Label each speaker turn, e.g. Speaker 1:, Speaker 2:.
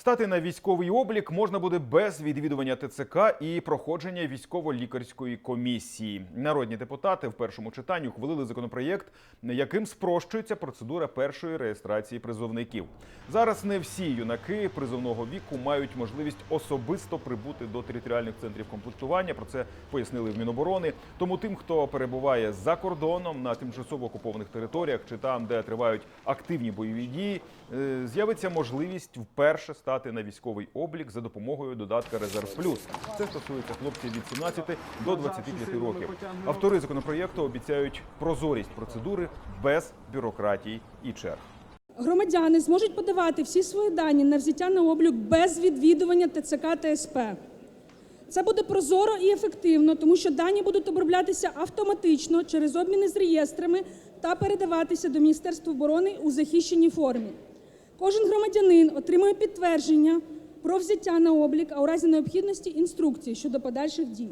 Speaker 1: Стати на військовий облік можна буде без відвідування ТЦК і проходження військово-лікарської комісії. Народні депутати в першому читанні ухвалили законопроєкт, яким спрощується процедура першої реєстрації призовників. Зараз не всі юнаки призовного віку мають можливість особисто прибути до територіальних центрів комплектування. Про це пояснили в Міноборони. Тому тим, хто перебуває за кордоном на тимчасово окупованих територіях чи там, де тривають активні бойові дії, е, з'явиться можливість вперше стати на військовий облік за допомогою додатка Резерв Плюс. Це стосується хлопців від 17 до 25 років. Автори законопроєкту обіцяють прозорість процедури без бюрократії і черг.
Speaker 2: Громадяни зможуть подавати всі свої дані на взяття на облік без відвідування ТЦК та СП. Це буде прозоро і ефективно, тому що дані будуть оброблятися автоматично через обміни з реєстрами та передаватися до Міністерства оборони у захищеній формі. Кожен громадянин отримує підтвердження про взяття на облік, а у разі необхідності інструкції щодо подальших дій.